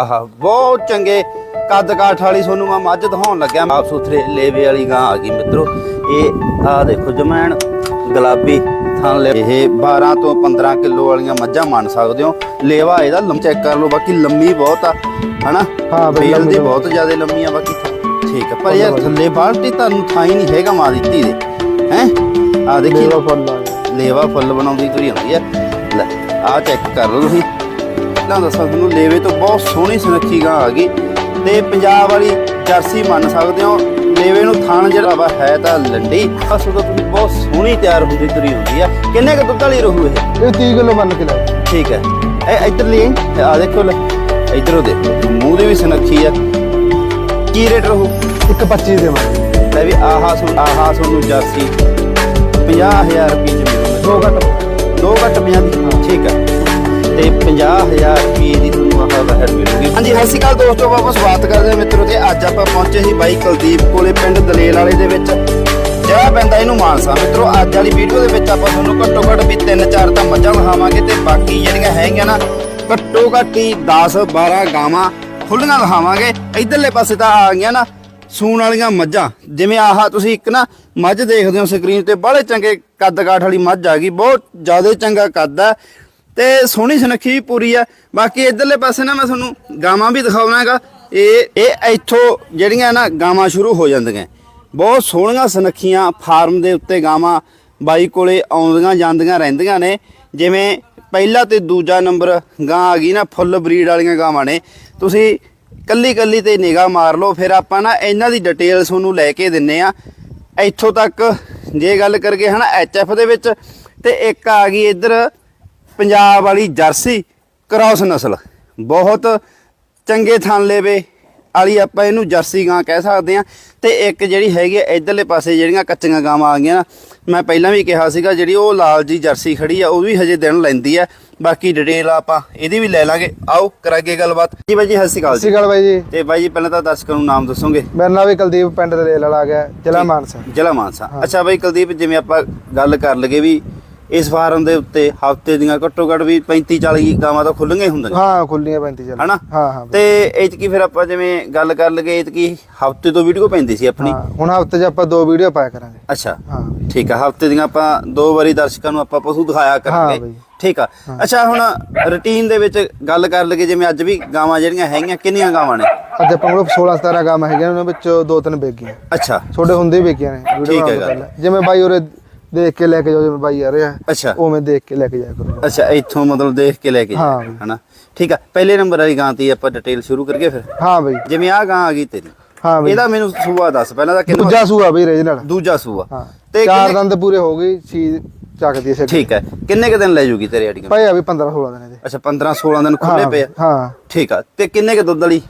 ਆਹਾ ਬਹੁਤ ਚੰਗੇ। ਕੱਦ ਕਾਠ ਵਾਲੀ ਤੁਹਾਨੂੰ ਮੈਂ ਮੱਝ ਦਿਖਾਉਣ ਲੱਗਿਆ। ਆਪ ਸੁਥਰੇ ਲੇਵੇ ਵਾਲੀ ਗਾਂ ਆ ਗਈ ਮਿੱਤਰੋ। ਇਹ ਆ ਦੇਖੋ ਜਮੈਣ ਗੁਲਾਬੀ ਥਣ ਲੈ ਇਹ 12 ਤੋਂ 15 ਕਿਲੋ ਵਾਲੀਆਂ ਮੱਝਾਂ ਮੰਨ ਸਕਦੇ ਹੋ। ਲੇਵਾ ਇਹਦਾ ਲੰਮ ਚੈੱਕ ਕਰ ਲਓ ਬਾਕੀ ਲੰਮੀ ਬਹੁਤ ਆ ਹਨਾ? ਹਾਂ ਬਈ, ਲੰਮੀ ਦੀ ਬਹੁਤ। ਜ਼ਿਆਦਾ ਲੰਮੀ ਆ ਬਾਕੀ ਠੀਕ ਆ ਪਰ ਯਾਰ ਥੱਲੇ ਬਾਲਟੀ ਤੁਹਾਨੂੰ ਥਾਂ ਹੀ ਨਹੀਂ ਹੈਗਾ ਮਾਂ ਦੀ ਧੀ ਦੇ। ਹੈ? ਆ ਦੇਖੀ। ਲੇਵਾ ਫੁੱਲ। ਲੇਵਾ ਫੁੱਲ ਬਣਾਉਂਦੀ ਤੁਰੀ ਆਉਂਦੀ ਆ। ਲੈ ਆ ਚੈੱਕ ਕਰ ਲਓ ਤੁਸੀਂ। ਪਹਿਲਾਂ ਦੱਸਾਂ ਤੁਹਾਨੂੰ ਲੇਵੇ ਤੋਂ ਬਹੁਤ ਸੋਹਣੀ ਸੁਨੱਖੀ ਗਾਂ ਆ ਗਈ। ਤੇ ਪੰਜਾਬ ਵਾਲੀ ਜਰਸੀ ਮੰਨ ਸਕਦੇ ਹੋ ਲੇਵੇ ਨੂੰ ਥਣ ਜਿਹੜਾ ਵਾ ਹੈ ਤਾਂ ਲੰਡੀ। ਬਸ ਉਹਦਾ ਤੁਸੀਂ ਬਹੁਤ ਸੋਹਣੀ ਤਿਆਰ ਹੁੰਦੀ ਤੁਰੀ ਹੁੰਦੀ ਆ। ਕਿੰਨੇ ਕੁ ਦੁੱਧ ਵਾਲੀ ਰਹੂ ਇਹ? ਇਹ 30 ਕਿਲੋ ਬੰਨ ਕੇ ਲੈ ਠੀਕ ਹੈ। ਇਹ ਇੱਧਰ ਲਈ ਆ ਦੇਖੋ ਲੈ ਇੱਧਰੋਂ ਦੇਖੋ ਮੂੰਹ ਦੇ ਵੀ ਸੁਨੱਖੀ ਆ। ਕੀ ਰੇਟ ਰਹੂ? ਇੱਕ 25 ਦੇਵਾਂਗੇ ਲੈ ਵੀ ਆਹਾ ਸੁਣ ਆਹਾ ਤੁਹਾਨੂੰ ਜਰਸੀ। 50000 ਰੁਪਏ ਚ ਮਿਲੂਗਾ। ਦੋ ਘੱਟ। ਦੋ ਘੱਟ ਪੰਜਾਹ ਦੀ ਠੀਕ ਹੈ ਤੇ 50000 ਰੁਪਏ ਦੀ ਤੁਹਾਨੂੰ ਆਹ ਵਹਿਰ ਮਿਲੂਗੀ ਹਾਂਜੀ, ਸਤਿ ਸ਼੍ਰੀ ਅਕਾਲ ਦੋਸਤੋ ਆਪਾਂ ਸਵਾਗਤ ਕਰਦੇ ਹਾਂ ਮਿੱਤਰੋ ਤੇ ਅੱਜ ਆਪਾਂ ਪਹੁੰਚੇ ਸੀ ਬਾਈ ਕੁਲਦੀਪ ਕੋਲੇ ਪਿੰਡ ਦਲੇਲ ਵਾਲੇ ਦੇ ਵਿੱਚ। ਜਗ੍ਹਾ ਪੈਂਦਾ ਇਹਨੂੰ ਮਾਨਸਾ। ਮਿੱਤਰੋ, ਅੱਜ ਵਾਲੀ ਵੀਡੀਓ ਦੇ ਵਿੱਚ ਆਪਾਂ ਤੁਹਾਨੂੰ ਘੱਟੋ ਘੱਟ ਵੀ 3-4 ਤਾਂ ਮੱਝਾਂ ਦਿਖਾਵਾਂਗੇ ਤੇ ਬਾਕੀ ਜਿਹੜੀਆਂ ਹੈਗੀਆਂ ਨਾ, ਘੱਟੋ ਘੱਟ ਹੀ 10-12 ਗਾਵਾਂ ਖੁੱਲੀਆਂ ਦਿਖਾਵਾਂਗੇ। ਇਧਰਲੇ ਪਾਸੇ ਤਾਂ ਆ ਗਈਆਂ ਨਾ ਸੂਣ ਵਾਲੀਆਂ ਮੱਝਾਂ। ਜਿਵੇਂ ਆਹ ਤੁਸੀਂ ਇੱਕ ਨਾ ਮੱਝ ਦੇਖਦੇ ਹੋ ਸਕਰੀਨ ਤੇ ਬੜੇ ਚੰਗੇ ਕੱਦ ਕਾਠ ਵਾਲੀ ਮੱਝ ਆ ਗਈ। ਬਹੁਤ ਜ਼ਿਆਦਾ ਚੰਗਾ ਕੱਦ ਆ ਤੇ ਸੋਹਣੀ ਸੁਨੱਖੀ ਵੀ ਪੂਰੀ ਆ। ਬਾਕੀ ਇਧਰਲੇ ਪਾਸੇ ਨਾ ਮੈਂ ਤੁਹਾਨੂੰ ਗਾਵਾਂ ਵੀ ਦਿਖਾਉਣਾਗਾ ਇਹ ਇਹ ਇੱਥੋਂ ਜਿਹੜੀਆਂ ਨਾ ਗਾਵਾਂ ਸ਼ੁਰੂ ਹੋ ਜਾਂਦੀਆਂ। ਬਹੁਤ ਸੋਹਣੀਆਂ ਸੁਨੱਖੀਆਂ ਫਾਰਮ ਦੇ ਉੱਤੇ ਗਾਵਾਂ ਬਾਈ ਕੋਲੇ ਆਉਂਦੀਆਂ ਜਾਂਦੀਆਂ ਰਹਿੰਦੀਆਂ ਨੇ। ਜਿਵੇਂ ਪਹਿਲਾ ਤੇ ਦੂਜਾ ਨੰਬਰ ਗਾਂ ਆ ਗਈ ਨਾ, ਫੁੱਲ ਬਰੀਡ ਵਾਲੀਆਂ ਗਾਵਾਂ ਨੇ। ਤੁਸੀਂ ਕੱਲੀ ਕੱਲੀ ਤੇ ਨਿਗਾਹ ਮਾਰ ਲਓ, ਫਿਰ ਆਪਾਂ ਨਾ ਇਹਨਾਂ ਦੀ ਡਿਟੇਲ ਤੁਹਾਨੂੰ ਲੈ ਕੇ ਦਿੰਨੇ ਆ। ਇੱਥੋਂ ਤੱਕ ਜੇ ਗੱਲ ਕਰਗੇ ਹਨਾ ਐਚਐਫ ਦੇ ਵਿੱਚ, ਤੇ ਇੱਕ ਆ ਗਈ ਇੱਧਰ ਪੰਜਾਬ ਵਾਲੀ ਜਰਸੀ ਕ੍ਰਾਸ ਨਸਲ। ਬਹੁਤ ਚੰਗੇ ਥਣ ਲੇਵੇ ਵਾਲੀ ਆਪਾਂ ਇਹਨੂੰ ਜਰਸੀ ਗਾਂ ਕਹਿ ਸਕਦੇ ਆ ਤੇ ਇੱਕ ਜਿਹੜੀ ਹੈਗੀ ਆ ਇਧਰਲੇ ਪਾਸੇ ਜਿਹੜੀਆਂ ਕੱਚੀਆਂ ਗਾਵਾਂ ਆ ਗਈਆਂ ਨਾ ਮੈਂ ਪਹਿਲਾਂ ਵੀ ਕਿਹਾ ਸੀਗਾ ਜਿਹੜੀ ਉਹ ਲਾਲ ਜੀ ਜਰਸੀ ਖੜੀ ਆ ਉਹ ਵੀ ਹਜੇ ਦਿਨ ਲੈਂਦੀ ਆ। ਬਾਕੀ ਡਿਟੇਲ ਆਪਾਂ ਇਹਦੀ ਵੀ ਲੈ ਲਾਂਗੇ। ਆਓ ਕਰਾਂਗੇ ਗੱਲਬਾਤ। ਜੀ ਬਾਈ ਜੀ ਸਤਿ ਸ਼੍ਰੀ ਅਕਾਲ ਸਤਿ ਸ਼੍ਰੀ ਅਕਾਲ ਬਾਈ ਜੀ। ਤੇ ਬਾਈ ਜੀ ਪਹਿਲਾਂ ਤਾਂ ਦਰਸ਼ਕਾਂ ਨੂੰ ਨਾਮ ਦੱਸੋਗੇ? ਮੇਰਾ ਨਾਮ ਵੀ ਕੁਲਦੀਪ ਪਿੰਡ ਦੇ ਰੇਲ ਵਾਲਾ ਆ ਗਿਆ ਜ਼ਿਲ੍ਹਾ ਮਾਨਸਾ। ਜ਼ਿਲ੍ਹਾ ਮਾਨਸਾ। ਅੱਛਾ ਬਾਈ ਕੁਲਦੀਪ ਜਿਵੇਂ ਆਪਾਂ ਗੱਲ ਕਰ ਲਗੇ ਵੀ ਇਸ ਫਾਰਮ ਦੇ ਉੱਤੇ ਹਫ਼ਤੇ ਦੀਆਂ ਘੱਟੋ ਘੱਟ ਵੀ 35 40 ਗਾਵਾਂ ਤਾਂ ਖੁੱਲੀਆਂ ਹੀ ਹੁੰਦੀਆਂ। ਹਾਂ ਖੁੱਲੀਆਂ 35 ਚੱਲ। ਹਨਾ? ਹਾਂ ਹਾਂ ਤੇ ਇਤਕੀ ਫਿਰ ਆਪਾਂ ਜਿਵੇਂ ਗੱਲ ਕਰ ਲਗੇ ਇਤਕੀ ਹਫ਼ਤੇ ਤੋਂ ਵੀਡੀਓ ਪੈਂਦੀ ਸੀ ਆਪਣੀ? ਹੁਣ ਹਫ਼ਤੇ 'ਚ ਆਪਾਂ ਦੋ ਵੀਡੀਓ ਪਾਇਆ ਕਰਾਂਗੇ। ਅੱਛਾ। ਹਾਂ। ਠੀਕ ਆ ਹਫ਼ਤੇ ਦੀਆਂ ਆਪਾਂ ਦੋ ਵਾਰੀ ਦਰਸ਼ਕਾਂ ਨੂੰ ਆਪਾਂ ਪਸ਼ੂ ਦਿਖਾਇਆ ਕਰਾਂਗੇ। ਠੀਕ ਆ। ਅੱਛਾ ਹੁਣ ਰੁਟੀਨ ਦੇ ਵਿੱਚ ਗੱਲ ਕਰ ਲਗੇ ਜਿਵੇਂ ਅੱਜ ਵੀ ਗਾਵਾਂ ਜਿਹੜੀਆਂ ਹੈਗੀਆਂ ਕਿੰਨੀਆਂ ਗਾਵਾਂ ਨੇ? ਅੱਜ ਆਪਾਂ ਕੋਲ 16 17 ਗਾਮ ਹੈਗੀਆਂ ਉਹਨਾਂ ਵਿੱਚੋਂ ਦੋ ਤਿੰਨ ਵੇਗੀਆਂ ਅੱਛਾ। ਛੋਟੇ ਹੁੰਦੇ ਵੇਗੀਆਂ ਨੇ ਠੀਕ ਹੈ। ਜਿਵੇਂ ਬਾਈ ਉਰੇ ਦੇਖ ਕੇ ਲੈ ਕੇ ਜਾਓ ਜਿਵੇਂ ਬਾਈ ਆ ਰਿਹਾ। ਅੱਛਾ। ਉਵੇਂ ਦੇਖ ਕੇ ਲੈ ਕੇ ਜਾਇਆ ਕਰੋ। ਅੱਛਾ ਇੱਥੋਂ ਮਤਲਬ ਦੇਖ ਕੇ ਲੈ ਕੇ ਹਾਂ ਬਈ। ਹਨਾ? ਠੀਕ ਆ ਪਹਿਲੇ ਨੰਬਰ ਵਾਲੀ ਗਾਂ ਤੇ ਆਪਾਂ ਡਿਟੇਲ ਸ਼ੁਰੂ ਕਰੀਏ ਫਿਰ। ਹਾਂ ਬਾਈ। ਜਿਵੇਂ ਆ ਗਾਂ ਆ ਗਈ ਤੇਰੀ। ਹਾਂ ਬਾਈ। ਇਹਦਾ ਮੈਨੂੰ ਸੂਆ ਦੱਸ ਪਹਿਲਾਂ ਤਾਂ ਕਿੰਨਾ ਦੂਜਾ ਸੂਆ ਬਈ ਰੇਜ ਨਾਲ ਦੂਜਾ ਸੂਆ। ਹਾਂ। ਤੇ ਚਾਰ ਕਿੰਨੇ- ਦੰਦ ਪੂਰੇ ਹੋ ਗਈ ਸੀ ਚੱਕਦੀ ਸੇ ਠੀਕ ਹੈ। ਕਿੰਨੇ ਕ ਦਿਨ ਲੈ ਜੂਗੀ ਤੇਰੇ ਅੜੀਆਂ ਭਾਈ ਆ ਵੀ 15 16 ਦਿਨ ਇਹਦੇ। ਅੱਛਾ 15 16 ਦਿਨ ਖੁੱਲੇ ਪਏ ਆ। ਹਾਂ। ਠੀਕ ਆ। ਤੇ ਕਿੰਨੇ ਕ ਦੁੱਧ ਵਾਲੀ?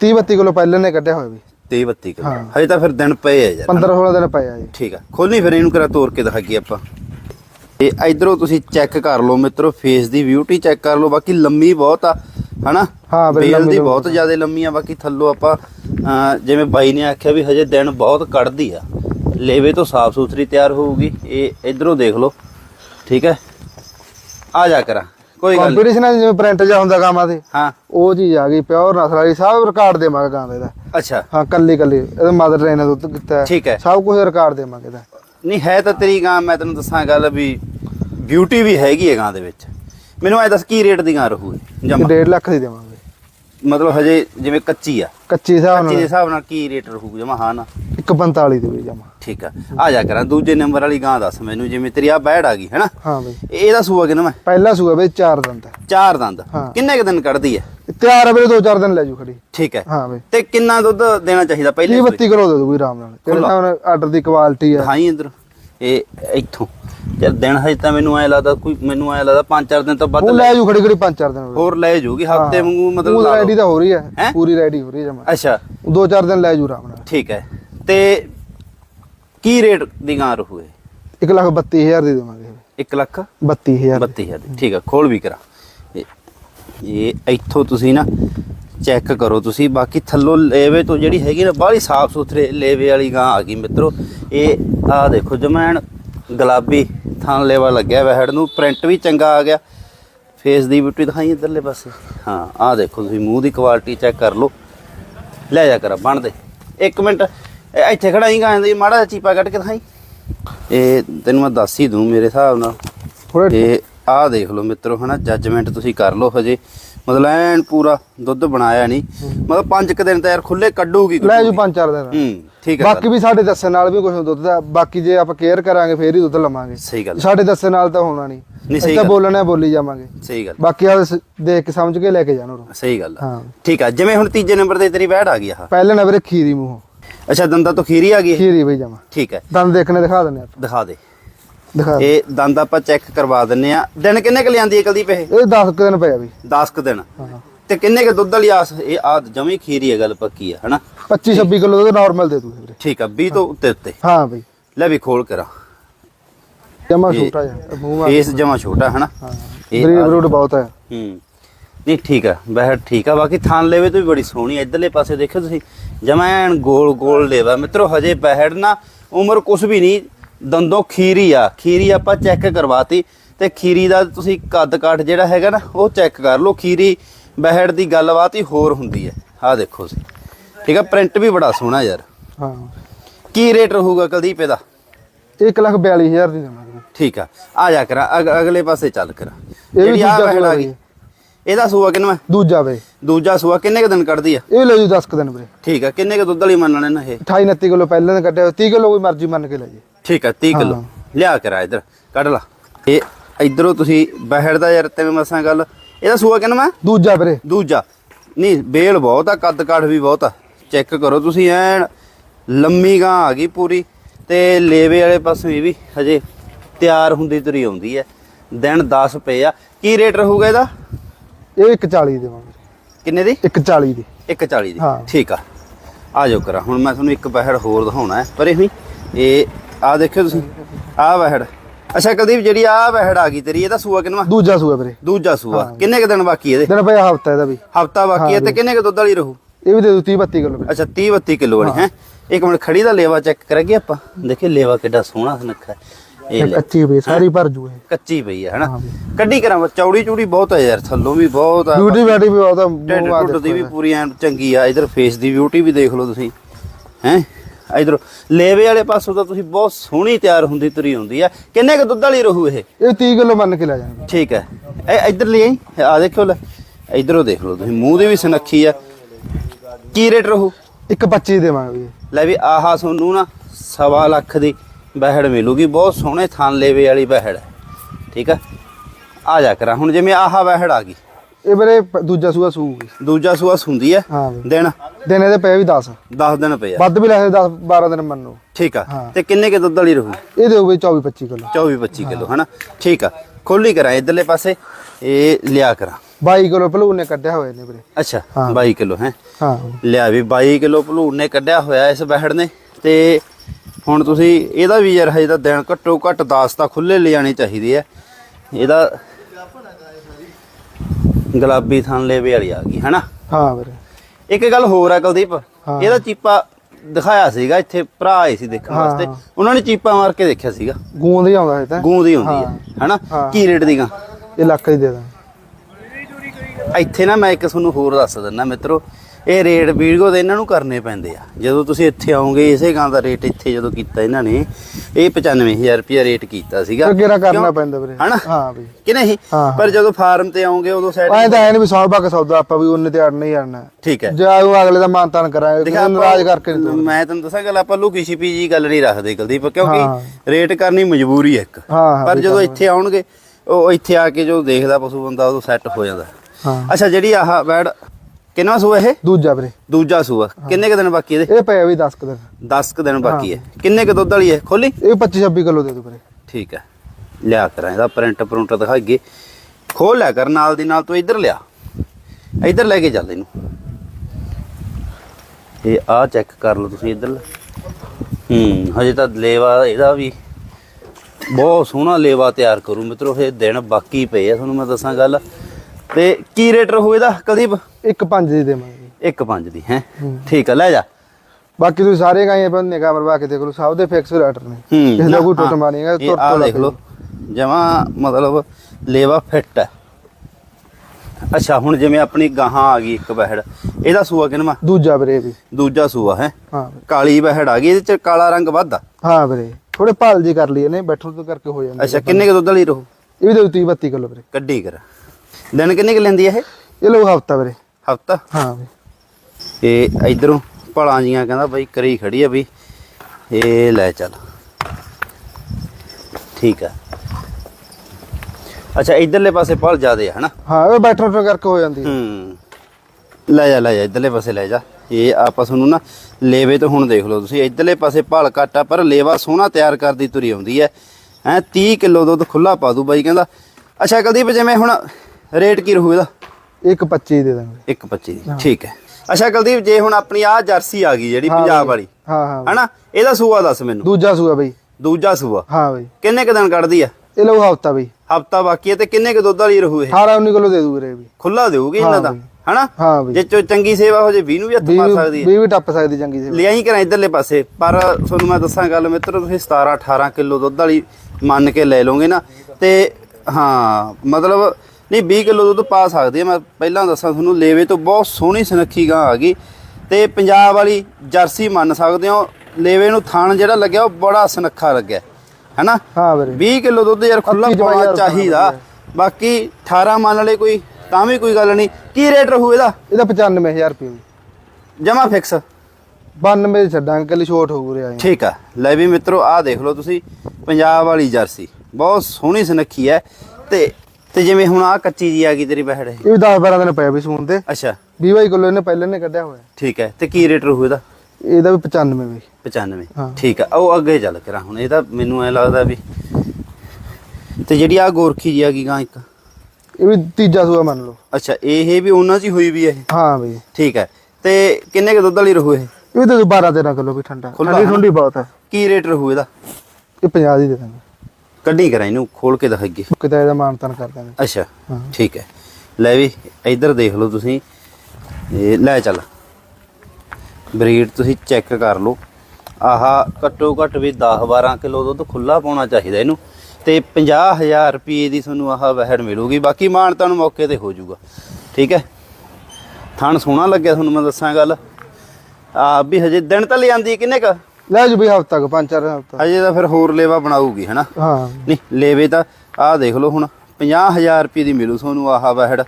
30 32 ਕਿਲੋ ਪਹਿਲੇ ਨੇ ਕੱਢਿਆ ਹੋਇਆ ਵੀ। 30 32 ਕਿਲੋ। ਹਾਂ। ਹਜੇ ਤਾਂ ਫਿਰ ਦਿਨ ਪਏ ਆ ਯਾਰ। 15 16 ਦਿਨ ਪਏ ਆ ਜੀ। ਠੀਕ ਆ। ਖੋਲਣੀ ਫਿਰ ਇਹਨੂੰ ਕਰਾ ਤੋੜ ਕੇ ਦਿਖਾਈਏ ਆਪਾਂ। ਤੇ ਇਧਰੋਂ ਤੁਸੀਂ ਚੈੱਕ ਕਰ ਲਓ ਮਿੱਤਰੋ ਫੇਸ ਦੀ ਬਿਊਟੀ ਚੈੱਕ ਕਰ ਲਓ। ਬਾਕੀ ਲੰਮੀ ਬਹੁਤ ਆ ਹਨਾ? ਹਾਂ ਬਈ, ਬੇਲ ਲੰਮੀ ਦੀ। ਬਹੁਤ ਜ਼ਿਆਦਾ ਲੰਮੀ ਆ। ਬਾਕੀ ਥੱਲੋਂ ਆਪਾਂ ਅਹ, ਜਿਵੇਂ ਬਾਈ ਨੇ ਆਖਿਆ ਵੀ ਹਜੇ ਦਿਨ ਬਹੁਤ ਕੱਢਦੀ ਆ। ਲੇਵੇ ਤੋਂ ਸਾਫ਼ ਸੁਥਰੀ ਤਿਆਰ ਹੋਊਗੀ। ਇਹ ਇਧਰੋਂ ਦੇਖ ਲਓ। ਠੀਕ ਹੈ ਆ ਜਾ ਕਰਾ। ਕੋਈ ਗੱਲ ਨੀ। ਕੰਪੀਟੀਸ਼ਨ ਜਿਵੇਂ ਪ੍ਰਿੰਟ ਜਾ ਹੁੰਦਾ ਗਾਵਾਂ ਦੇ ਹਾਂ। ਉਹ ਚੀਜ਼ ਆ ਗਈ ਪਿਓਰ ਨਸਲ ਵਾਲੀ ਸਭ ਰਿਕਾਰਡ ਦੇਵਾਂਗੇ ਗਾਂ ਦਾ ਅੱਛਾ। ਹਾਂ ਕੱਲੀ ਕੱਲੀ ਇਹਦਾ ਮਦਰ ਟ੍ਰੇਨ ਦੁੱਧ ਕੀਤਾ ਠੀਕ ਹੈ। ਸਭ ਕੁਝ ਰਿਕਾਰਡ ਦੇਵਾਂਗੇ ਇਹਦਾ ਨਹੀਂ ਹੈ ਤਾਂ ਤੇਰੀ ਗਾਂ ਮੈਂ ਤੈਨੂੰ ਦੱਸਾਂ ਗੱਲ ਵੀ ਬਿਊਟੀ ਵੀ ਹੈਗੀ ਹੈ ਗਾਂ ਦੇ ਵਿੱਚ। ਮੈਨੂੰ ਐ ਦੱਸ ਕੀ ਰੇਟ ਦੀ ਗਾਂ ਰਹੂ ਇਹ ਜਮਾ। 1.5 ਲੱਖ ਦੀ ਦੇਵਾਂਗੇ। ਮਤਲਬ ਹਜੇ ਜਿਵੇਂ ਕੱਚੀ ਆ। ਕੱਚੀ ਹਿਸਾਬ ਕੱਚੀ ਦੇ ਨਾਲ ਹਿਸਾਬ ਨਾਲ ਕੀ ਰੇਟ ਰਹੂ ਜਮਾ ਹਾਂ ਨਾ? 145 ਦੇ ਵੀ ਜਮਾ। ਠੀਕ ਆ। ਆ ਜਾ ਕਰਾਂ ਦੂਜੇ ਨੰਬਰ ਵਾਲੀ ਗਾਂ ਦੱਸ ਮੈਨੂੰ ਜਿਵੇਂ ਤੇਰੀ ਆ ਬੈੜ ਆ ਗਈ ਹੈਨਾ? ਹਾਂ ਬਈ। ਇਹ- ਇਹਦਾ ਸੂਆ ਕਿੰਨਾ ਮੈਂ ਪਹਿਲਾ ਸੂਆ ਬਈ ਚਾਰ ਦਿਨ ਦਾ ਚਾਰ ਦੰਦ। ਹਾਂ। ਕਿੰਨੇ ਕ ਦਿਨ ਕੱਢਦੀ ਹੈ ਇਹ ਤਿਆਰ ਬਈ ਦੋ ਚਾਰ ਦਿਨ ਲੈ ਜੂ ਖੜੀ। ਠੀਕ ਹੈ ਹਾਂ ਬਈ। ਤੇ ਕਿੰਨਾ ਦੁੱਧ ਦੇਣਾ ਚਾਹੀਦਾ ਪਹਿਲੇ 30 32 ਕਿਲੋ ਦੇ ਦੂ ਕੋਈ ਆਰਾਮ ਨਾਲ। ਤੇਰੇ ਖੁੱਲਾ। ਨਾਲ ਆਰਡਰ ਦੀ ਕੁਆਲਿਟੀ ਆ। ਹਾਂ ਇਧਰ। ਇਹ ਇੱਥੋਂ। ਯਾਰ ਦਿਨ ਹਜੇ ਤਾਂ ਮੈਨੂੰ ਐ ਲੱਗਦਾ ਕੋਈ ਮੈਨੂੰ ਐ ਲੱਗਦਾ ਪੰਜ ਚਾਰ ਦਿਨ ਤੋਂ ਵੱਧ ਉਹ ਲੈ ਜੂ ਖੜੀ ਖੜੀ ਪੰਜ ਚਾਰ ਦਿਨ ਹੋਰ ਲੈ ਜਾਊਗੀ ਹਫ਼ਤੇ ਵਾਂਗੂ ਮਤਲਬ ਲਾ। ਰੈਡੀ ਤਾਂ ਹੋ ਰਹੀ ਹੈਂ? ਪੂਰੀ ਰੈਡੀ ਹੋ ਰਹੀ ਹੈ ਜਮਾ। ਅੱਛਾ। ਦੋ ਚਾਰ ਦਿਨ ਲੈ ਜੂ ਆਰਾਮ ਨਾਲ। ਠੀਕ ਹੈ। ਤੇ ਕੀ ਰੇਟ ਦੀ ਗਾਂ ਰਹੂ ਇਹ? 1 ਲੱਖ 32000 ਦੀ ਦੇਵਾਂਗੇ। 1 ਲੱਖ? 32000 32000 ਦੀ। ਠੀਕ ਹੈ ਖੋਲ ਵੀ ਕਰਾ। ਇਹ ਇਹ ਇੱਥੋਂ ਤੁਸੀਂ ਨਾ ਚੈੱਕ ਕਰੋ ਤੁਸੀਂ। ਬਾਕੀ ਥੱਲੋਂ ਲੇਵੇ ਤੋਂ ਜਿਹੜੀ ਹੈਗੀ ਨਾ ਬਾਹਲੀ ਸਾਫ਼ ਸੁਥਰੇ ਲੇਵੇ ਵਾਲੀ ਗਾਂ ਆ ਗਈ ਮਿੱਤਰੋ। ਇਹ ਆ ਦੇਖੋ ਜਮੈਣ ਗੁਲਾਬੀ ਥਾਂ ਲੇਵਾ ਲੱਗਿਆ ਵਹਿੜ ਨੂੰ ਪ੍ਰਿੰਟ ਵੀ ਚੰਗਾ ਆ ਗਿਆ। ਫੇਸ ਦੀ ਬਿਊਟੀ ਦਿਖਾਈ ਇਧਰਲੇ ਪਾਸੇ। ਹਾਂ ਆਹ ਦੇਖੋ ਤੁਸੀਂ ਮੂੰਹ ਦੀ ਕੁਆਲਿਟੀ ਚੈੱਕ ਕਰ ਲਓ। ਲੈ ਜਾ ਕਰ ਬਣ ਦੇ। ਇੱਕ ਮਿੰਟ ਇਹ ਇੱਥੇ ਖੜਾ ਹੀ ਗਾਂ ਦੀ ਮਾੜਾ ਜਿਹਾ ਚੀਪਾ ਕੱਢ ਕੇ ਦਿਖਾਈ। ਇਹ ਤੈਨੂੰ ਮੈਂ ਦੱਸ ਹੀ ਦੂੰ ਮੇਰੇ ਹਿਸਾਬ ਨਾਲ। ਤੇ ਆਹ ਦੇਖ ਲਓ ਮਿੱਤਰੋ ਹਨਾ ਜੱਜਮੈਂਟ ਤੁਸੀਂ ਕਰ ਲਓ ਹਜੇ। ਮਤਲਬ ਐਨ ਪੂਰਾ ਦੁੱਧ ਬਣਾਇਆ ਨਹੀਂ ਮਤਲਬ ਪੰਜ ਕੁ ਦਿਨ ਤਾਂ ਯਾਰ ਖੁੱਲੇ ਕੱਢੂਗੀ ਲੈ ਜੂ ਪੰਜ ਚਾਰ ਦਿਨ। ਹੂੰ ਠੀਕ ਹੈ ਬਾਕੀ ਵੀ ਸਾਡੇ ਦੱਸਣ ਨਾਲ ਵੀ ਕੁਝ ਦੁੱਧ ਦਾ। ਬਾਕੀ ਜੇ ਆਪਾਂ ਕੇਅਰ ਕਰਾਂਗੇ ਫੇਰ ਹੀ ਦੁੱਧ ਲਵਾਂਗੇ। ਸਹੀ ਗੱਲ ਸਾਡੇ ਦੱਸਣ ਨਾਲ ਤਾਂ ਹੋਣਾ ਨਹੀਂ ਨਹੀਂ, ਸਹੀ ਗੱਲ। ਬੋਲਣਾ ਬੋਲੀ ਜਾਵਾਂਗੇ। ਸਹੀ ਗੱਲ ਬਾਕੀ ਆ ਦੇਖ ਕੇ ਸਮਝ ਕੇ ਲੈ ਕੇ ਜਾਣਾ। ਸਹੀ ਗੱਲ ਆ। ਹਾਂ। ਠੀਕ ਆ ਜਿਵੇਂ ਹੁਣ ਤੀਜੇ ਨੰਬਰ ਤੇ ਤੇਰੀ ਬੈਠ ਆ ਗਈ ਆਹ। ਪਹਿਲੇ ਨੰਬਰ ਖੀਰੀ ਮੂੰਹ। ਅੱਛਾ ਦੰਦਾਂ ਤੋਂ ਖੀਰੀ ਆ ਗਈ? ਖੀਰੀ ਬਈ ਜਾਵਾਂ ਠੀਕ ਹੈ। ਦੰਦ ਦੇਖਣੇ ਦਿਖਾ ਦਿੰਦੇ ਆਪਾਂ। ਦਿਖਾ ਦੇ। ਦਿਖਾ। ਇਹ ਦੰਦ ਆਪਾਂ ਚੈੱਕ ਕਰਵਾ ਦਿੰਨੇ ਆ। ਦਿਨ ਕਿੰਨੇ ਕੁ ਲਿਆਂਦੀ ਹੈ ਕੁਲਦੀਪ ਇਹ? ਇਹ 10 ਕੁ ਦਿਨ ਪਿਆ ਬਈ। 10 ਕੁ ਦਿਨ। ਹਾਂ ਤੇ ਕਿੰਨੇ ਕੁ ਦੁੱਧ ਵਾਲੀ ਆਸ? ਇਹ ਆ ਜਮੀ ਖੀਰੀ ਹੈ ਗੱਲ ਪੱਕੀ ਹੈ ਹਨਾ? 25 26 ਕਿਲੋ ਦਾ ਨਾਰਮਲ ਦੇ ਦੂ ਵੀਰੇ। ਠੀਕ ਆ 20 ਤੋਂ ਉੱਤੇ ਉੱਤੇ। ਹਾਂ ਬਈ। ਲੈ ਵੀ ਖੋਲ ਕਰਾ। ਜਮਾ ਛੋਟਾ ਜਿਹਾ ਮੂੰਹ ਆ ਫੇਸ ਜਮਾ ਛੋਟਾ ਹਨਾ? ਹਾਂ। ਇਹ ਬਰੀਡ ਬਰੂਡ ਬਹੁਤ ਹੈ। ਹੂੰ। ਨਹੀਂ ਠੀਕ ਆ ਬਹਿਰ ਠੀਕ ਆ। ਬਾਕੀ ਥਾਨ ਲੈਵੇ ਤੋਂ ਵੀ ਬੜੀ ਸੋਹਣੀ। ਇੱਧਰਲੇ ਪਾਸੇ ਦੇਖੋ ਤੁਸੀਂ। ਜਮਾ ਐਨ ਗੋਲ ਗੋਲ ਲੇਵਾ। ਮਿੱਤਰੋ ਹਜੇ ਬਹਿੜ ਨਾ ਉਮਰ ਕੁਛ ਵੀ ਨਹੀਂ। ਦੰਦੋਂ ਖੀਰੀ ਆ ਖੀਰੀ ਆਪਾਂ ਚੈੱਕ ਕਰਵਾਤੀ ਤੇ ਖੀਰੀ ਦਾ ਤੁਸੀਂ ਕੱਦ ਕਾਠ ਜਿਹੜਾ ਹੈਗਾ ਨਾ ਉਹ ਚੈੱਕ ਕਰ ਲਓ ਖੀਰੀ ਬਹਿੜ ਦੀ ਗੱਲਬਾਤ ਹੀ ਹੋਰ ਹੁੰਦੀ ਹੈ। ਆਹ ਦੇਖੋ ਤੁਸੀਂ ਠੀਕ ਆ ਪ੍ਰਿੰਟ ਵੀ ਬੜਾ ਸੋਹਣਾ ਯਾਰ। ਹਾਂ। ਕੀ ਰੇਟ ਰਹੂਗਾ ਕੁਲਦੀਪ ਇਹਦਾ? 1 ਲੱਖ 42000 ਦੀ ਦੇਵਾਂਗੇ। ਠੀਕ ਆ ਆ ਜਾ ਕਰਾਂ ਅਗ- ਅਗਲੇ ਪਾਸੇ ਚੱਲ ਕਰਾਂ। ਵੀ ਜਿਹੜੀ ਆ ਬਹਿੜ ਆ ਗਈ। ਇਹਦਾ ਸੂਆ ਕਿੰਨਾ? ਦੂਜਾ ਬਈ ਦੂਜਾ ਸੂਆ ਕਿੰਨੇ ਕੁ ਦਿਨ ਕੱਢਦੀ ਆ? ਇਹ ਲੈ ਜੂ 10 ਕੁ ਦਿਨ ਵੀਰੇ। ਠੀਕ ਆ ਕਿੰਨੇ ਕੁ ਦੁੱਧ ਵਾਲੀ ਮੰਨਣੇ ਨਾ ਇਹ? 28 29 ਕਿਲੋ ਪਹਿਲਾਂ ਦੇ ਕੱਢਿਆ 30 ਕਿਲੋ ਕੋਈ ਮਰਜ਼ੀ ਮੰਨ ਕੇ ਲੈ ਜੇ। ਠੀਕ ਆ 30 ਕਿਲੋ। ਲਿਆ ਕਰਾ ਇਧਰ ਕੱਢ ਲਾ। ਇਹ ਇਧਰੋਂ ਤੁਸੀਂ ਬਹਿੜ ਦਾ ਯਾਰ ਤੈਨੂੰ ਮਸਾਂ ਗੱਲ ਇਹਦਾ ਸੂਆ ਕਿੰਨਾ ਮੈਂ ਦੂਜਾ ਵੀਰੇ। ਦੂਜਾ। ਨਹੀਂ ਬੇਲ ਬਹੁਤ ਆ ਕੱਦ ਕਾਠ ਵੀ ਬਹੁਤ ਆ। ਚੈੱਕ ਕਰੋ ਤੁਸੀਂ ਐਨ ਲੰਮੀ ਗਾਂ ਆ ਗਈ ਪੂਰੀ। ਤੇ ਲੇਵੇ ਵਾਲੇ ਪਾਸੋਂ ਇਹ ਵੀ ਹਜੇ ਤਿਆਰ ਹੁੰਦੀ ਤੁਰੀ ਆਉਂਦੀ ਹੈ ਦਿਨ 10 ਪਏ ਆ। ਕੀ ਰੇਟ ਰਹੂਗਾ ਇਹਦਾ? ਇਹ 140 ਦੇਵਾਂਗੇ ਕਿੰਨੇ ਦੀ? 140 ਦੀ। 140 ਦੀ। ਠੀਕ ਆ। ਆ ਜਾਓ ਕਰਾ। ਹੁਣ ਮੈਂ ਤੁਹਾਨੂੰ ਇੱਕ ਬਹਿੜ ਹੋਰ ਦਿਖਾਉਣਾ ਹੈ ਪਰ ਇਹ ਵੀ ਇਹ ਆ ਦੇਖਿਓ ਤੁਸੀਂ। ਆ ਬਹਿੜ ਅੱਛਾ ਕੁਲਦੀਪ ਜਿਹੜੀ ਆ ਬਹਿੜ ਆ ਗਈ ਤੇਰੀ ਇਹਦਾ ਸੂਆ ਕਿੰਨਵਾ? ਦੂਜਾ ਸੂਆ ਵੀਰੇ। ਦੂਜਾ ਸੂਆ। ਕਿੰਨੇ ਕ ਦਿਨ ਬਾਕੀ ਇਹਦੇ? ਦਿਨ ਪਿਆ ਹਫਤਾ ਇਹਦਾ ਵੀ। ਹਫਤਾ ਬਾਕੀ ਹੈ ਤੇ ਕਿੰਨੇ ਕ ਦੁੱਧ ਵਾਲੀ ਰਹੂ? ਇਹ ਵੀ ਦੇ ਦੂ 30 32 ਕਿਲੋ ਅੱਛਾ 30 32 ਕਿਲੋ ਵਾਲੀ ਹੈ? ਇੱਕ ਮਿੰਟ ਖੜੀ ਦਾ ਲੇਵਾ ਚੈੱਕ ਕਰਾਂਗੇ ਆਪਾਂ। ਦੇਖੇ ਲੇਵਾ ਕਿੱਡਾ ਸੋਹਣਾ ਸੁਨੱਖਾ ਹੈ। ਇਹ ਕੱਚੀ ਵੀ ਸਾਰੀ ਭਰ ਜੂ ਇਹ। ਕੱਚੀ ਪਈ ਹੈ ਹਨਾ? ਹਾਂ। ਕੱਢੀ ਕਰਾਂ ਚੌੜੀ ਚੂੜੀ ਬਹੁਤ ਹੈ ਯਾਰ ਥੱਲੋਂ ਵੀ ਬਹੁਤ ਆ। ਬਿਊਟੀ ਬੈਟੀ ਵੀ ਮੂੰਹ ਆ ਢੁੱਡ ਦੀ ਵੀ ਪੂਰੀ ਐਨ ਚੰਗੀ ਆ ਇਧਰ ਫੇਸ ਦੀ ਬਿਊਟੀ ਵੀ ਦੇਖ ਲਓ ਤੁਸੀਂ। ਹੈ? ਇਧਰ। ਲੇਵੇ ਵਾਲੇ ਪਾਸੋਂ ਤਾਂ ਤੁਸੀਂ ਬਹੁਤ ਸੋਹਣੀ ਤਿਆਰ ਹੁੰਦੀ ਤੁਰੀ ਹੁੰਦੀ ਆ। ਕਿੰਨੇ ਕ ਦੁੱਧ ਵਾਲੀ ਰਹੂ ਇਹ? ਇਹ 30 ਕਿਲੋ ਮੰਨ ਕੇ ਲੈ ਜਾਣਗੇ। ਠੀਕ ਹੈ। ਇਹ ਇਧਰ ਲਈ ਆਈ? ਆ ਦੇਖੋ ਲੈ। ਇਧਰੋਂ ਦੇਖ ਲਓ ਤੁਸੀਂ। ਮੂੰਹ ਦੀ ਵੀ ਸੁਨੱਖੀ ਆ। ਕੀ ਰੇਟ ਰਹੂ? ਇੱਕ 25 ਦੇਵਾਂਗੇ ਲੈ ਵੀ ਆਹਾ ਤੁਹਾਨੂੰ ਨਾ ਸਵਾ ਲੱਖ ਦੀ ਬਹਿੜ ਮਿਲੂਗੀ। ਬਹੁਤ ਸੋਹਣੇ ਥਾਨ ਲੇਵੇ ਵਾਲੀ ਬਹਿੜ ਹੈ। ਠੀਕ ਆ ਆ ਜਾ ਕਰਾਂ। ਹੁਣ ਜਿਵੇਂ ਆਹਾ ਬਹਿੜ ਆ ਗਈ। ਇਹ ਵੀਰੇ ਪ- ਦੂਜਾ ਸੂਆ ਸੂਗੀ ਦੂਜਾ ਸੂਆ ਹੁੰਦੀ ਹੈ ਦਿਨ? ਦਿਨ ਇਹਦੇ ਪਏ ਵੀ 10 10 ਦਿਨ ਪਏ ਆ। ਵੱਧ ਵੀ ਲੈ 10 12 ਦਿਨ ਮੰਨੋ। ਠੀਕ ਆ। ਹਾਂ। ਤੇ ਕਿੰਨੇ ਕੇ ਦੁੱਧ ਵਾਲੀ ਰਹੂ? ਇਹ ਦੇਊ ਬਈ 24 25 ਕਿਲੋ। 24 25 ਕਿਲੋ ਹਨਾ? ਠੀਕ ਆ। ਖੋਲੀ ਕਰਾਂ ਇਧਰਲੇ ਪਾਸੇ। ਇਹ ਲਿਆ ਕਰਾਂ। 22 ਕਿਲੋ ਭਲੂਨ ਨੇ ਕੱਢਿਆ ਹੋਏ ਨੇ ਵੀਰੇ। ਅੱਛਾ ਹਾਂ। 22 ਕਿਲੋ ਹੈ? ਹਾਂ। ਲਿਆ ਵੀ 22 ਕਿਲੋ ਭਲੂਣ ਨੇ ਕੱਢਿਆ ਹੋਇਆ ਇਸ ਬਹਿੜ ਨੇ। ਤੇ ਹੁਣ ਤੁਸੀਂ ਇਹਦਾ ਵੀ ਯਾਰ ਹਜੇ ਤਾਂ ਦਿਨ ਘੱਟੋ ਘੱਟ 10 ਤਾਂ ਖੁੱਲੇ ਲਿਆਣੀ ਚਾਹੀਦੀ ਹੈ ਇਹਦਾ ਗੁਲਾਬੀ ਥਣ ਲੇਵੇ ਵਾਲੀ ਆ ਗਈ ਹਨਾ? ਹਾਂ ਵੀਰੇ। ਇੱਕ ਗੱਲ ਹੋਰ ਆ ਕੁਲਦੀਪ। ਇਹਦਾ ਚੀਪਾ ਦਿਖਾਇਆ ਸੀਗਾ ਇੱਥੇ ਭਰਾ ਆਏ ਸੀ ਦੇਖਣ। ਵਾਸਤੇ। ਉਹਨਾਂ ਨੇ ਚੀਪਾ ਮਾਰ ਕੇ ਦੇਖਿਆ ਸੀਗਾ। ਗੂੰਦ ਹੀ ਆਉਂਦਾ ਇਹ ਤਾਂ। ਗੂੰਦ ਹੀ ਹੁੰਦੀ ਹੈ। ਹਨਾ। ਕੀ ਰੇਟ ਦੀ ਗਾ? ਇਹ ਲੱਖ ਦੀ ਦੇ ਦਾਂ ਇੱਥੇ ਨਾ ਮੈਂ ਇੱਕ ਤੁਹਾਨੂੰ ਹੋਰ ਦੱਸ ਦਿੰਦਾ ਮਿੱਤਰੋ ਇਹ ਰੇਟ ਵੀਡੀਓ ਦੇ ਇਹਨਾਂ ਨੂੰ ਕਰਨੇ ਪੈਂਦੇ ਆ। ਜਦੋਂ ਤੁਸੀਂ ਇੱਥੇ ਆਓਗੇ ਇਸੇ ਗਾਂ ਦਾ ਰੇਟ ਇੱਥੇ ਜਦੋਂ ਕੀਤਾ ਇਹਨਾਂ ਨੇ ਇਹ 95000 ਰੁਪਿਆ ਰੇਟ ਕੀਤਾ ਸੀਗਾ। ਕਿਹੜਾ ਕਰਨਾ? ਪੈਂਦਾ ਵੀਰੇ। ਹਨਾ? ਹਾਂ ਬਈ ਕਿ ਨਹੀਂ। ਪਰ ਜਦੋਂ ਫਾਰਮ ਤੇ ਆਓਗੇ ਉਦੋਂ ਸਾਈਡ ਐਂ ਤਾਂ ਐ ਨਹੀਂ ਵੀ ਸੌ ਬਾਕ ਸੌਦਾ ਆਪਾਂ ਵੀ ਉਹਨੇ ਤੇ ਅੜਨਾ ਹੀ ਅੜਨਾ ਠੀਕ ਹੈ। ਜੇ ਆਊ ਅਗਲੇ ਦਾ ਮਾਨ ਤਾਨ ਕਰਾਂਗੇ ਨਾਰਾਜ਼ ਕਰਕੇ। ਮੈਂ ਤੁਹਾਨੂੰ ਦੱਸਾਂ ਗੱਲ ਆਪਾਂ ਲੁਕੀ ਛਿਪੀ ਜੀ ਗੱਲ ਨਹੀਂ ਰੱਖਦੇ ਕੁਲਦੀਪ। ਕਿਉਂਕਿ ਰੇਟ ਕਰਨੀ ਮਜਬੂਰੀ ਹੈ ਇੱਕ ਪਰ ਜਦੋਂ ਇੱਥੇ ਆਉਣਗੇ ਉਹ ਇੱਥੇ ਆ ਕੇ ਜੋ ਦੇਖਦਾ ਪਸ਼ੂ ਬੰਦਾ ਉਦੋਂ ਸੈੱਟ ਹੋ ਜਾਂਦਾ। ਅੱਛਾ ਜਿਹੜੀ ਆਹ ਬੈਡ ਕਿੰਨਾ ਸੂਆ ਇਹ? ਦੂਜਾ ਵੀਰੇ। ਦੂਜਾ ਸੂਆ। ਕਿੰਨੇ ਕ ਦਿਨ ਬਾਕੀ ਇਹਦੇ? ਇਹ ਪਏ ਵੀ 10 ਕੁ ਦਿਨ। 10 ਕ ਦਿਨ ਬਾਕੀ ਹੈ। ਕਿੰਨੇ ਕ ਦੁੱਧ ਵਾਲੀ ਹੈ? ਖੋਲੀ? ਇਹ 25 26 ਕਿਲੋ ਦੇ ਦੂ ਵੀਰੇ। ਠੀਕ ਹੈ। ਲਿਆ ਕਰਾਂ ਇਹਦਾ ਪ੍ਰਿੰਟ ਪ੍ਰਿੰਟ ਦਿਖਾਈਏ। ਖੋਲ ਲਿਆ ਕਰ ਨਾਲ ਦੀ ਨਾਲ ਤੂੰ ਇੱਧਰ ਲਿਆ। ਇੱਧਰ ਲੈ ਕੇ ਚੱਲ ਇਹਨੂੰ। ਇਹ ਆ ਚੈੱਕ ਕਰ ਲਓ ਤੁਸੀਂ ਇੱਧਰ। ਹੂੰ ਹਜੇ ਤਾਂ ਲੇਵਾ ਇਹਦਾ ਵੀ ਬਹੁਤ ਸੋਹਣਾ ਲੇਵਾ ਤਿਆਰ ਕਰੂ ਮਿੱਤਰੋ। ਇਹ ਦਿਨ ਬਾਕੀ ਪਏ ਆ ਤੁਹਾਨੂੰ ਮੈਂ ਦੱਸਾਂ ਗੱਲ। ਤੇ ਕੀ ਰੇਟ ਰਹੂ ਇਹਦਾ ਕੁਲਦੀਪ? ਇੱਕ ਪੰਜ ਦੀ ਦੇਵਾਂਗੇ। 1.5 ਦੀ ਹੈ? ਠੀਕ ਆ ਲੈ ਜਾ। ਬਾਕੀ ਤੁਸੀਂ ਸਾਰੇ ਗਾਈਆਂ ਪਰ ਨਿਗਾਹ ਮਰਵਾ ਕੇ ਦੇਖ ਲਓ ਸਭ ਦੇ ਫਿਕਸ ਰੇਟ ਨੇ। ਕਿਸੇ ਦਾ ਕੋਈ ਟੁੱਟ ਮਾਰੀ ਹੈਗਾ ਇਹ ਆ ਦੇਖ ਲਓ। ਜਮਾ ਮਤਲਬ ਲੇਵਾ ਫਿੱਟ ਹੈ ਅੱਛਾ ਹੁਣ ਜਿਵੇਂ ਆਪਣੀ ਗਾਹਾਂ ਆ ਗਈ ਇੱਕ ਬਹਿੜ ਇਹਦਾ ਸੂਆ ਕਿਨਵਾ ਦੂਜਾ ਵੀਰੇ ਵੀ। ਦੂਜਾ ਸੂਆ ਹੈ? ਹਾਂ। ਕਾਲੀ ਬਹਿੜ ਆ ਗਈ ਇਹਦੇ ਚ ਕਾਲਾ ਰੰਗ ਵੱਧਾ ਹਾਂ ਵੀਰੇ ਥੋੜੇ ਭਾਲ ਜੀ ਕਰ ਲਈਏ ਨੇ ਬੈਠਣ ਤੋਂ ਕਰਕੇ ਹੋ ਜਾਂਦਾ ਅੱਛਾ ਕਿੰਨੇ ਕੁ ਦੁੱਧ ਵਾਲੀ ਰਹੂ? ਇਹ ਵੀ ਦੇ 30 32 ਕਿਲੋ ਵੀਰੇ। ਕੱਢੀ ਕਰ। ਦਿਨ ਕਿੰਨੇ ਕੁ ਲੈਂਦੀ ਇਹ? ਇਹ ਲੋ ਹਫਤਾ ਵੀਰੇ। ਹਫਤਾ? ਹਾਂ ਵੀਰੇ। ਇਹ ਇਧਰੋਂ ਭਲਾਂ ਜੀਆਂ ਕਹਿੰਦਾ ਬਈ ਕਰੀ ਖੜੀ ਆ ਵੀ ਇਹ ਲੈ ਚੱਲ। ਠੀਕ ਆ। ਅੱਛਾ ਇਧਰਲੇ ਪਾਸੇ ਭਲ ਜਾਦੇ ਹਨਾ? ਹਾਂ ਇਹ ਬੈਠਣ ਤੋਂ ਕਰਕੇ ਹੋ ਜਾਂਦੀ ਹੈ। ਲੈ ਜਾ ਲੈ ਜਾ ਇਧਰਲੇ ਪਾਸੇ ਲੈ ਜਾ। ਇਹ ਆਪਾਂ ਤੁਹਾਨੂੰ ਨਾ ਲੇਵੇ ਤੋਂ ਹੁਣ ਦੇਖ ਲਓ ਤੁਸੀਂ। ਇਧਰਲੇ ਪਾਸੇ ਭਲ ਆ ਪਰ ਲੇਵਾ ਸੋਹਣਾ ਤਿਆਰ ਕਰਦੀ ਤੁਰੀ ਆਉਂਦੀ ਹੈ ਹੈ 30 ਕਿਲੋ ਦੁੱਧ ਖੁੱਲਾ ਪਾ ਦੂ ਬਾਈ ਕਹਿੰਦਾ। ਅੱਛਾ ਕੁਲਦੀਪ ਜਿਵੇਂ ਹੁਣ ਰੇਟ ਕੀ ਰਹੂ ਇਹਦਾ? ਇੱਕ 25 ਦੇ ਦਾਂਗੇ। 125 ਦੀ ਠੀਕ ਹੈ। ਅੱਛਾ ਕੁਲਦੀਪ ਜੇ ਹੁਣ ਆਪਣੀ ਆ ਜਰਸੀ ਆ ਗਈ ਜਿਹੜੀ ਪੰਜਾਬ ਬਈ। ਵਾਲੀ ਹਾਂ ਹਾਂ ਬਈ। ਹਨਾ? ਇਹਦਾ ਸੂਆ ਦੱਸ ਮੈਨੂੰ। ਦੂਜਾ ਸੂਆ ਬਈ। ਦੂਜਾ ਸੂਆ? ਹਾਂ ਬਈ। ਕਿੰਨੇ ਕ ਦਿਨ ਕੱਢਦੀ ਆ? ਇਹ ਲੋ ਹਫਤਾ ਬਈ। ਹਫਤਾ ਬਾਕੀ ਹੈ ਤੇ ਕਿੰਨੇ ਕ ਦੁੱਧ ਵਾਲੀ ਰਹੂ ਇਹ? 18 19 ਕਿਲੋ ਦੇ ਦੂ ਵੀਰੇ ਵੀ ਖੁੱਲਾ ਦੇਊਗੀ ਇਹਨਾਂ ਦਾ ਬਈ। ਹਨਾ? ਹਾਂ ਬਈ। ਜੇ ਚੋ ਚੰਗੀ ਸੇਵਾ ਹੋ ਜੇ 20 ਨੂੰ ਵੀ ਹੱਥ ਮਾਰ ਸਕਦੀ ਹੈ। ਵੀ ਵੀ ਟੱਪ ਸਕਦੀ ਚੰਗੀ ਸੀ ਲਿਆਈ ਕਰਾਂ ਇਧਰਲੇ ਪਾਸੇ ਪਰ ਤੁਹਾਨੂੰ ਮੈਂ ਦੱਸਾਂ ਗੱਲ ਮਿੱਤਰੋ ਤੁਸੀਂ 17 18 ਕਿਲੋ ਦੁੱਧ ਵਾਲੀ ਮੰਨ ਕੇ ਲੈ ਲਓਗੇ ਨਾ। ਤੇ ਹਾਂ ਮਤਲਬ ਨਹੀਂ 20 ਕਿਲੋ ਦੁੱਧ ਪਾ ਸਕਦੀ ਹੈ ਮੈਂ ਪਹਿਲਾਂ ਦੱਸਾਂ ਤੁਹਾਨੂੰ ਲੇਵੇ ਤੋਂ ਬਹੁਤ ਸੋਹਣੀ ਸੁਨੱਖੀ ਗਾਂ ਆ ਗਈ ਤੇ ਪੰਜਾਬ ਵਾਲੀ ਜਰਸੀ ਮੰਨ ਸਕਦੇ ਹੋ ਲੇਵੇ ਨੂੰ ਥਣ ਜਿਹੜਾ ਲੱਗਿਆ ਉਹ ਬੜਾ ਸੁਨੱਖਾ ਲੱਗਿਆ ਹੈਨਾ? ਹਾਂ ਵੀਰੇ। 20 ਕਿਲੋ ਦੁੱਧ ਯਾਰ ਖੁੱਲਾ ਪਾਉਣਾ ਚਾਹੀਦਾ ਬਾਕੀ 18 ਮੰਨ ਵਾਲੇ ਕੋਈ ਤਾਂ ਵੀ ਕੋਈ ਗੱਲ ਨਹੀਂ ਕੀ ਰੇਟ ਰਹੂ ਇਹਦਾ? ਇਹਦਾ 95000 ਰੁਪਏ ਜਮਾ ਫਿਕਸ? 92 ਦੇ ਛੱਡਾਂਗੇ ਕੱਲੀ ਛੋਟ ਹੋ ਰਿਹਾ ਠੀਕ ਆ ਲੈ ਵੀ ਮਿੱਤਰੋ ਆਹ ਦੇਖ ਲਓ ਤੁਸੀਂ ਪੰਜਾਬ ਵਾਲੀ ਜਰਸੀ ਬਹੁਤ ਸੋਹਣੀ ਸੁਨੱਖੀ ਹੈ ਤੇ ਤੇ ਜਿਵੇਂ ਹੁਣ ਆਹ ਕੱਚੀ ਜੀ ਆ ਗਈ ਤੇਰੀ ਬਹਿੜ ਇਹ ਇਹ ਵੀ 10 12 ਦਿਨ ਪਿਆ ਵੀ ਸੂਣ ਤੇ। ਅੱਛਾ। 20 22 ਕਿਲੋ ਇਹਨੇ ਪਹਿਲੇ ਨੇ ਕੱਢਿਆ ਹੋਇਆ। ਠੀਕ ਹੈ ਤੇ ਕੀ ਰੇਟ ਰਹੂ ਇਹਦਾ? ਇਹਦਾ ਵੀ 95 ਵੀ 95 ਹਾਂ। ਠੀਕ ਆ ਉਹ ਅੱਗੇ ਚੱਲ ਕਰਾਂ ਹੁਣ ਇਹਦਾ ਮੈਨੂੰ ਐ ਲੱਗਦਾ ਵੀ ਤੇ ਜਿਹੜੀ ਆ ਗੋਰਖੀ ਜੀ ਆ ਗਈ ਗਾਂ ਇੱਕ? ਇਹ ਵੀ ਤੀਜਾ ਸੂਆ ਮੰਨ ਲਓ। ਅੱਛਾ ਇਹ ਵੀ ਉਹਨਾਂ 'ਚ ਹੀ ਹੋਈ ਵੀ ਇਹ? ਹਾਂ ਬਈ। ਠੀਕ ਹੈ ਤੇ ਕਿੰਨੇ ਕੁ ਦੁੱਧ ਵਾਲੀ ਰਹੂ ਇਹ? ਇਹ ਵੀ ਦੇ 12 13 ਕਿਲੋ ਵੀ ਠੰਡਾ। ਠੰਡੀ ਹੈ ਨਾ? ਠੰਡੀ ਬਹੁਤ ਹੈ। ਕੀ ਰੇਟ ਰਹੂ ਇਹਦਾ? ਇਹ 50 ਦੀ ਦੇ ਦਾਂਗੇ। ਕੱਢੀ ਕਰਾਂ ਇਹਨੂੰ ਖੋਲ ਕੇ ਦਿਖਾਈਏ ਕਿਤੇ ਇਹਦਾ ਮਾਨਤਨ ਕਰ ਦਾਂਗੇ ਅੱਛਾ ਹਾਂ। ਠੀਕ ਹੈ। ਲੈ ਵੀ ਇੱਧਰ ਦੇਖ ਲਓ ਤੁਸੀਂ। ਇਹ ਲੈ ਚੱਲ। ਬਰੀਡ ਤੁਸੀਂ ਚੈੱਕ ਕਰ ਲਓ। ਆਹ ਘੱਟੋ ਘੱਟ ਵੀ 10 12 ਕਿਲੋ ਦੁੱਧ ਖੁੱਲਾ ਪਾਉਣਾ ਚਾਹੀਦਾ ਇਹਨੂੰ। ਤੇ 50000 ਰੁਪਏ ਦੀ ਤੁਹਾਨੂੰ ਆਹ ਵਹਿੜ ਮਿਲੂਗੀ। ਬਾਕੀ ਮਾਨ ਤੁਹਾਨੂੰ ਮੌਕੇ ਤੇ ਹੋ ਜਾਊਗਾ। ਠੀਕ ਹੈ। ਥਣ ਸੋਹਣਾ ਲੱਗਿਆ ਤੁਹਾਨੂੰ ਮੈਂ ਦੱਸਾਂ ਗੱਲ। ਆ ਵੀ ਹਜੇ ਦਿਨ ਤਾਂ ਲਿਆਂਦੀ ਕਿੰਨੇ ਕ? ਲੈ ਜੂ ਬਈ ਹਫਤਾ ਕੋ ਪੰਜ ਚਾਰ ਹਫਤਾ। ਹਜੇ ਤਾਂ ਫਿਰ ਹੋਰ ਲੇਵਾ ਬਣਾਊਗੀ ਹਨਾ? ਹਾਂ। ਨਹੀਂ ਲੇਵੇ ਤਾਂ ਆਹ ਦੇਖ ਲਓ ਹੁਣ 50000 ਰੁਪਏ ਦੀ ਮਿਲੂ ਤੁਹਾਨੂੰ ਆਹ ਵਹਿੜ।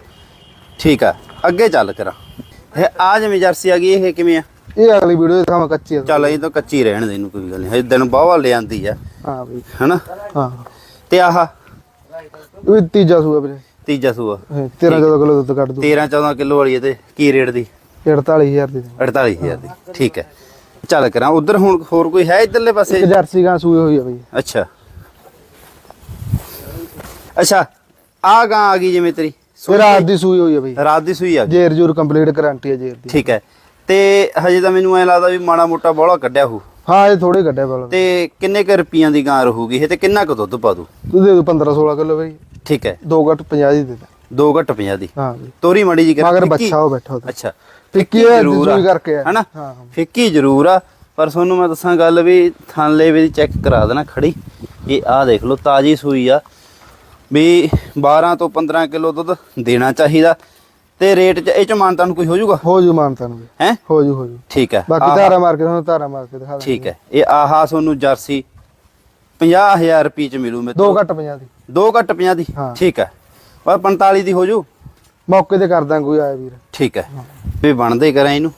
ਠੀਕ ਆ ਅੱਗੇ ਚੱਲ ਕਰਾਂ। ਇਹ ਆ ਜਿਵੇਂ ਜਰਸੀ ਆ ਗਈ ਇਹ ਕਿਵੇਂ ਆ? ਇਹ ਅਗਲੀ ਵੀਡੀਓ ਦੇ ਥਾਂ ਕੱਚੀ ਆ। ਚੱਲ ਇਹ ਤਾਂ ਕੱਚੀ ਰਹਿਣ ਦੇ ਇਹਨੂੰ ਕੋਈ ਗੱਲ ਨਹੀਂ। ਹਜੇ ਦਿਨ ਬਾਵਾ ਲਿਆਂਦੀ ਆ। ਹਾਂ ਬਈ। ਹਨਾ? ਹਾਂ। ਤੇ ਆਹ? ਇਹ ਤੀਜਾ ਸੂਆ ਵੀਰੇ। ਤੀਜਾ ਸੂਆ। ਇਹ 13 14 ਕਿਲੋ ਦੁੱਧ ਕੱਢ ਦੂ। 13 14 ਕਿਲੋ ਵਾਲੀ ਤੇ ਕੀ ਰੇਟ ਦੀ? 48000 ਦੀ। ਦੇ 48000 ਦੀ। ਠੀਕ ਹੈ। ਚੱਲ ਕਰਾਂ ਉਧਰ ਹੁਣ ਹੋਰ ਕੋਈ ਹੈ ਇਧਰਲੇ ਪਾਸੇ? ਇੱਕ ਜਰਸੀ ਗਾਂ ਸੂਈ ਹੋਈ ਆ ਬਈ। ਅੱਛਾ। ਅੱਛਾ ਆ ਗਾਂ ਆ ਗਈ ਜਿਵੇਂ ਤੇਰੀ ਇਹ ਰਾਤ ਦੀ ਸੂਈ ਹੋਈ ਆ ਬਈ। ਰਾਤ ਦੀ ਸੂਈ ਆ ਗਈ? ਜੇਰ ਜੂਰ ਕੰਪਲੀਟ ਗਾਰੰਟੀ ਆ ਜੇਰ ਦੀ। ਠੀਕ ਹੈ। ਤੇ ਹਜੇ ਤਾਂ ਮੈਨੂੰ ਐ ਲੱਗਦਾ ਵੀ ਮਾੜਾ ਮੋਟਾ ਬੋਲਾ ਕੱਢਿਆ ਹੋਊ। ਹਾਂ ਇਹ ਥੋੜੇ ਕੱਢਿਆ ਬਲ ਤੇ ਕਿੰਨੇ ਕੁ ਰੁਪਈਆਂ ਦੀ ਗਾਂ ਰਹੂਗੀ ਇਹ ਤੇ ਕਿੰਨਾ ਕੁ ਦੁੱਧ ਪਾ ਦੂ ਤੂੰ ਦੇ ਦੂ 15 16 ਕਿਲੋ ਬਈ। ਠੀਕ ਹੈ। ਦੋ ਘੱਟ 50 ਦੀ ਦੇ ਦੇ। ਦੋ ਘੱਟ 50 ਦੀ। ਹਾਂ ਤੋਰੀ ਮੜੀ ਜੀ ਮਗਰ ਫਿੱਕੀ- ਬੱਚਾ ਉਹ ਬੈਠਾ ਅੱਛਾ। ਫਿੱਕੀ ਜ਼ਰੂਰ ਆ, ਕਰਕੇ ਆ। ਹਨਾ। ਫਿੱਕੀ ਜ਼ਰੂਰ ਆ ਪਰ ਤੁਹਾਨੂੰ ਮੈਂ ਦੱਸਾਂ ਗੱਲ ਵੀ ਥਾਂਲੇ ਵੀ ਚੈੱਕ ਕਰਾ ਦੇਣਾ ਖੜੀ। ਇਹ ਆਹ ਦੇਖ ਲਓ ਤਾਜੀ ਸੂਈ ਆ। ਵੀ 12 ਤੋਂ 15 ਕਿਲੋ ਦੁੱਧ ਦੇਣਾ ਚਾਹੀਦਾ ਤੇ ਰੇਟ ਚ ਇਹ ਚ ਮਾਨਤਾ ਨੂੰ ਕੋਈ ਹੋ ਜਾਊਗਾ? ਹੋ ਜੂ ਮਾਨਤਾ ਨੂੰ ਹੈ? ਹੋ ਜੂ ਹੋ ਜੂ। ਠੀਕ ਹੈ ਬਾਕੀ ਧਾਰਾ ਮਾਰ ਕੇ ਤੁਹਾਨੂੰ ਧਾਰਾ ਮਾਰ ਕੇ ਦਿਖਾ ਠੀਕ ਹੈ। ਇਹ ਆਹਾ ਤੁਹਾਨੂੰ ਜਰਸੀ 50000 ਰੁਪਏ ਚ ਮਿਲੂ ਮੇਰੇ ਦੋ ਘੱਟ 50 ਦੀ। ਦੋ ਘੱਟ 50 ਦੀ। ਠੀਕ ਹੈ ਪਰ 45 ਦੀ ਹੋ ਜੂ? ਮੌਕੇ ਤੇ ਕਰ ਦਾਂ ਕੋਈ ਆਇਆ ਵੀਰ। ਠੀਕ ਹੈ। ਵੀ ਬਣਦੇ ਕਰਾਂ ਇਹਨੂੰ।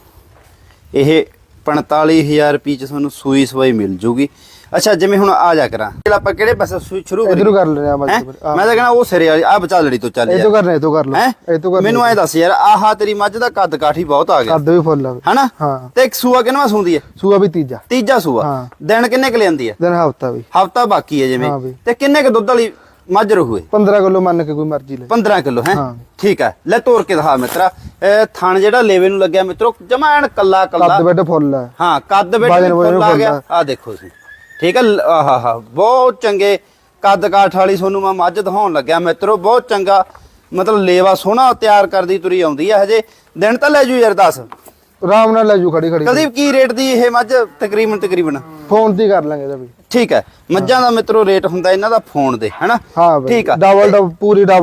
ਇਹ 45000 ਰੁਪਏ ਚ ਤੁਹਾਨੂੰ ਸੂਈ ਸਵਾਈ ਮਿਲ ਜੂਗੀ। ਅੱਛਾ ਜਿਵੇਂ ਹੁਣ ਆ ਜਾ ਕਰਾਂ। ਚਲ ਆਪਾਂ ਕਿਹੜੇ ਪਾਸੇ ਸੂਈ ਸ਼ੁਰੂ ਕਰੀਏ? ਇਧਰੋਂ ਕਰ ਲੈਣੇ ਆ ਮੈਂ ਤਾਂ ਕਹਿੰਦਾ ਉਹ ਸਿਰੇ ਵਾਲੀ ਆ ਬਚਾ ਲੜੀ ਤੋਂ ਚੱਲ ਇਹ ਯਾਰ। ਤੋਂ ਕਰਨਾ ਇਹ ਤੋਂ ਕਰ ਲੈ। ਇਹ ਤੋਂ ਕਰ ਮੈਨੂੰ ਐ ਦੱਸ ਯਾਰ ਆਹਾ ਤੇਰੀ ਮੱਝ ਦਾ ਕੱਦ ਕਾਠੀ ਬਹੁਤ ਆ ਗਿਆ। ਕੱਦ ਵੀ ਫੁੱਲ ਆ ਹਨਾ? ਹਾਂ। ਤੇ ਇੱਕ ਸੂਆ ਕਿੰਨਵਾ ਸੂੰਦੀ ਹੈ? ਸੂਆ ਵੀ ਤੀਜਾ। ਤੀਜਾ ਸੂਆ। ਹਾਂ। ਦਿਨ ਕਿੰਨੇ ਕ ਲੈਂਦੀ ਹੈ? ਦਿਨ ਹਫਤਾ ਵੀ। ਹਫਤਾ ਬਾਕੀ ਹੈ ਜਿਵੇਂ। ਤੇ ਕਿੰਨੇ ਕ ਦੁੱਧ ਵਾਲੀ ਮੱਝ ਰਹੂਏ 15 ਕਿਲੋ ਮੰਨ ਕੇ ਕੋਈ ਮਰਜ਼ੀ ਲੈ। 15 ਕਿਲੋ ਹੈ? ਹਾਂ। ਠੀਕ ਹੈ। ਲੈ ਤੋੜ ਕੇ ਦਿਖਾ ਮਿੱਤਰਾ। ਇਹ ਥਣ ਜਿਹੜਾ ਲੇਵੇ ਨੂੰ ਲੱਗਿਆ ਮਿੱਤਰੋ ਜਮਾ ਐਨ ਕੱਲਾ ਕੱਲਾ। ਕੱਦ ਬੈੱਡ ਫੁੱਲ ਆ। ਹਾਂ ਕੱਦ ਵਜਨ ਫੁੱਲ ਆ ਗਿਆ। ਆ। ਦੇਖੋ ਤੁਸੀਂ। ਠੀਕ ਹੈ ਆਹਾ ਹਾ ਬਹੁਤ ਚੰਗੇ ਕੱਦ ਕਾਠ ਵਾਲੀ ਤੁਹਾਨੂੰ ਮੈਂ ਮੱਝ ਦਿਖਾਉਣ ਲੱਗਿਆ ਮਿੱਤਰੋ ਬਹੁਤ ਚੰਗਾ। ਮਤਲਬ ਲੇਵਾ ਸੋਹਣਾ ਤਿਆਰ ਕਰਦੀ ਤੁਰੀ ਆਉਂਦੀ ਹੈ ਹਜੇ। ਦਿਨ ਤਾਂ ਲੈ ਜੂ ਯਾਰ ਦੱਸ। ਆਰਾਮ ਨਾਲ ਲੈ ਜੂ ਖੜੀ ਖੜੀ। ਕਦੀ ਕੀ ਰੇਟ ਦੀ ਇਹ ਮੱਝ? ਤਕਰੀਬਨ ਤਕਰੀਬਨ। ਫੋਨ ਹੀ ਕਰ ਲਾਂਗੇ ਇਹਦਾ ਵੀ। ਠੀਕ ਹੈ। ਮੱਝਾਂ ਦਾ ਮਿੱਤਰੋ ਰੇਟ ਹੁੰਦਾ ਇਹਨਾਂ ਦਾ ਫੋਨ ਦੇ ਹੈਨਾ? ਹਾਂ ਠੀਕ ਆ। ਡਬਲ ਡਬਲ ਪੂਰੀ ਡਬਲ